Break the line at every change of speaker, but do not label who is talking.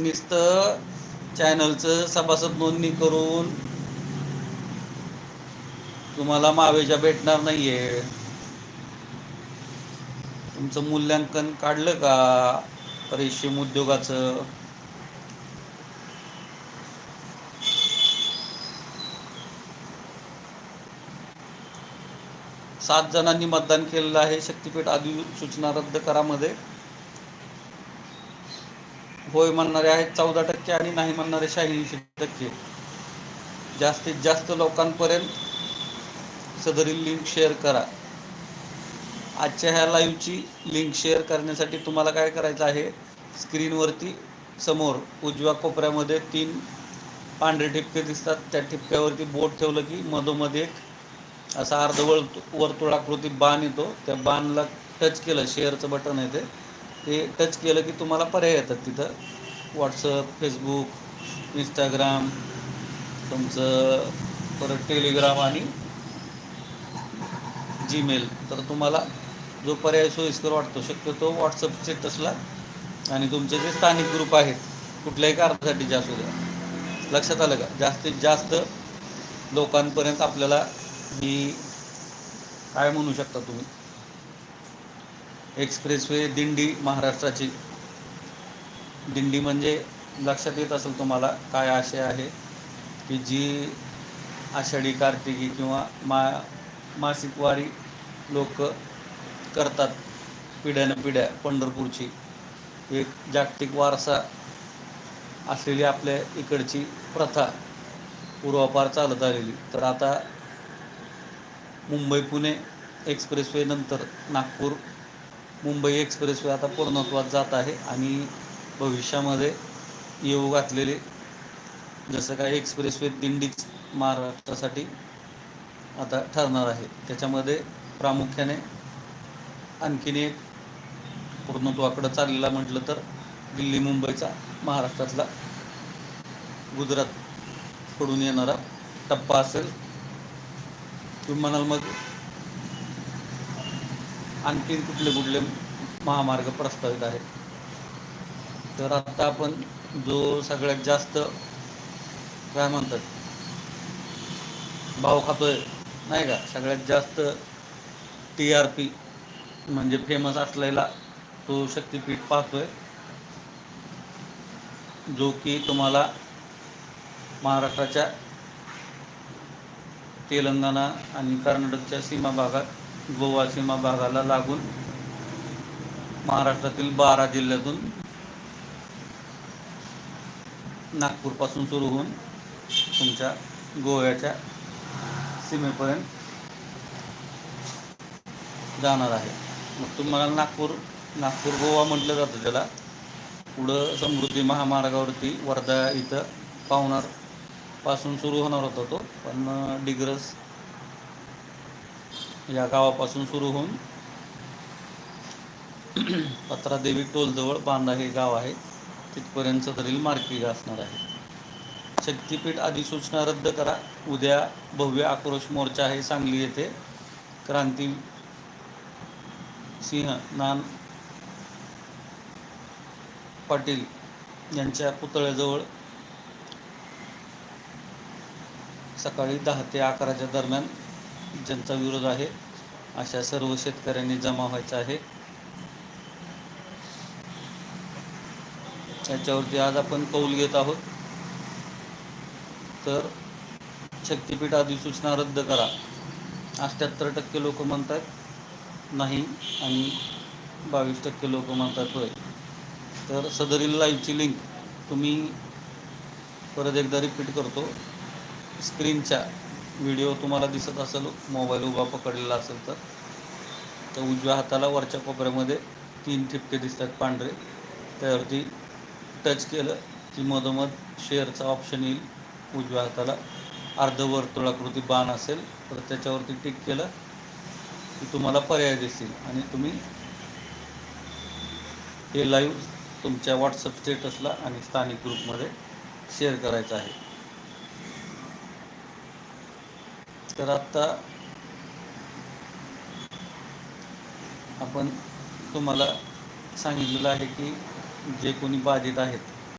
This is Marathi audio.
नुसतं चॅनलचं सभासद नोंदणी करून तुम्हाला मावेजा भेटणार नाहीये. तुमचं मूल्यांकन काढलं का? रेशीम उद्योगाचं? सात जणांनी मतदान केलेलं आहे. शक्तीपीठ सूचना रद्द करामध्ये होय म्हणणारे आहेत चौदा टक्के आणि नाही म्हणणारे शहाऐंशी टक्के. जास्तीत जास्त लोकांपर्यंत सदरील लिंक शेअर करा. आजच्या ह्या लाईव्हची लिंक शेअर करण्यासाठी तुम्हाला काय करायचं आहे? स्क्रीनवरती समोर उजव्या कोपऱ्यामध्ये तीन पांढरे ठिपके दिसतात. त्या ठिपक्यावरती बोट ठेवलं की मधोमध्ये एक असा अर्धवळ वर्तुळाकृती बाण येतो. त्या बाणला टच केलं शेअरचं बटन आहे ते. ते टच केलं की तुम्हाला पर्याय येतात तिथं. व्हॉट्सअप फेसबुक इंस्टाग्राम तुमचं परत टेलिग्राम आणि जीमेल तर तुम्हाला जो पर्याय सोयीस्कर वाटतो शक्यतो व्हॉट्सअप स्टेटसला आणि तुमचे जे स्थानिक ग्रुप आहेत कुठल्याही कारणासाठी असू द्या. लक्षात आलं का? जास्तीत जास्त लोकांपर्यंत आपल्याला ही काय म्हणू शकता तुम्ही? एक्सप्रेसवे दिंडी महाराष्ट्राची. दिंडी म्हणजे लक्षात येत असेल तुम्हाला काय आशय आहे? की जी आषाढी कार्तिकी किंवा मा मासिकवारी लोक करतात पिढ्यानं पिढ्या पंढरपूरची. एक जागतिक वारसा असलेली आपल्या इकडची प्रथा पूर्वापार चालत आलेली. तर आता मुंबई पुणे एक्सप्रेसवे नंतर नागपूर मुंबई एक्सप्रेसवे आता पूर्णत्वात जात आहे आणि भविष्यामध्ये येऊ घातलेले जसं काय एक्सप्रेसवे दिंडीच महाराष्ट्रासाठी आता ठरणार आहे. त्याच्यामध्ये प्रामुख्याने आणखीन एक पूर्णत्वाकडं चाललेला म्हटलं तर दिल्ली मुंबईचा महाराष्ट्रातला गुजरात कडून येणारा टप्पा असेल. तुम्ही म्हणाल मग आणखीन कुठले कुठले महामार्ग प्रस्तावित आहेत. तर आता आपण जो सगळ्यात जास्त काय म्हणतात? भाव खातोय नाही का? सगळ्यात जास्त टी आर पी म्हणजे फेमस असलेला तो शक्तीपीठ पाहतोय. जो की तुम्हाला महाराष्ट्राच्या तेलंगणा आणि कर्नाटकच्या सीमा भागात गोवा सीमा भागाला लागून महाराष्ट्रातील बारा जिल्ह्यातून नागपूरपासून सुरू होऊन तुमच्या गोव्याच्या सीमेपर्यंत जाणार आहे. मग तुम्हाला नागपूर नागपूर गोवा म्हटलं जातं त्याला. पुढं समृद्धी महामार्गावरती वर्धा इथं पावणार पासून सुरू होणार होता तो. पण डिग्रस या गावापासून सुरू होऊन पत्रादेवी टोलजवळ बांधा हे गाव आहे. तिथपर्यंत तरी मार्गी असणार आहे. शक्तीपीठ अधिसूचना रद्द करा. उद्या भव्य आक्रोश मोर्चा आहे सांगली येथे. क्रांती सिंह नान पाटील यांच्या पुतळ्याजवळ सकाळी दहा ते अकराच्या दरम्यान ज्यांचा विरोध आहे अशा सर्व शेतकऱ्यांनी जमा व्हायचा आहे. त्याच्यावरती आज आपण कौल घेत आहोत. तर शक्तीपीठ अधिसूचना रद्द करा. अठ्ठ्याहत्तर टक्के लोक म्हणतात नाही आणि बावीस टक्के लोक म्हणतात होय. तर सदरील लाईव्हची लिंक तुम्ही परत एकदा रिपीट करतो. स्क्रीनच्या व्हिडिओ तुम्हाला दिसत असेल मोबाईल उभा पकडलेला असेल तर तर उजव्या हाताला वरच्या कोपऱ्यामध्ये तीन ठिपके दिसतात पांढरे. त्यावरती टच केलं की मधोमध शेअरचा ऑप्शन येईल. उजव्या हाताला अर्धवर्तुळाकृती बाण असेल तर त्याच्यावरती टिक केलं की तुम्हाला पर्याय दिसतील. आणि तुम्ही हे लाईव्ह तुमच्या व्हॉट्सअप स्टेटसला आणि स्थानिक ग्रुपमध्ये शेअर करायचं आहे. तर आत्ता आपण तुम्हाला सांगितलेलं आहे की जे कोणी बाधित आहेत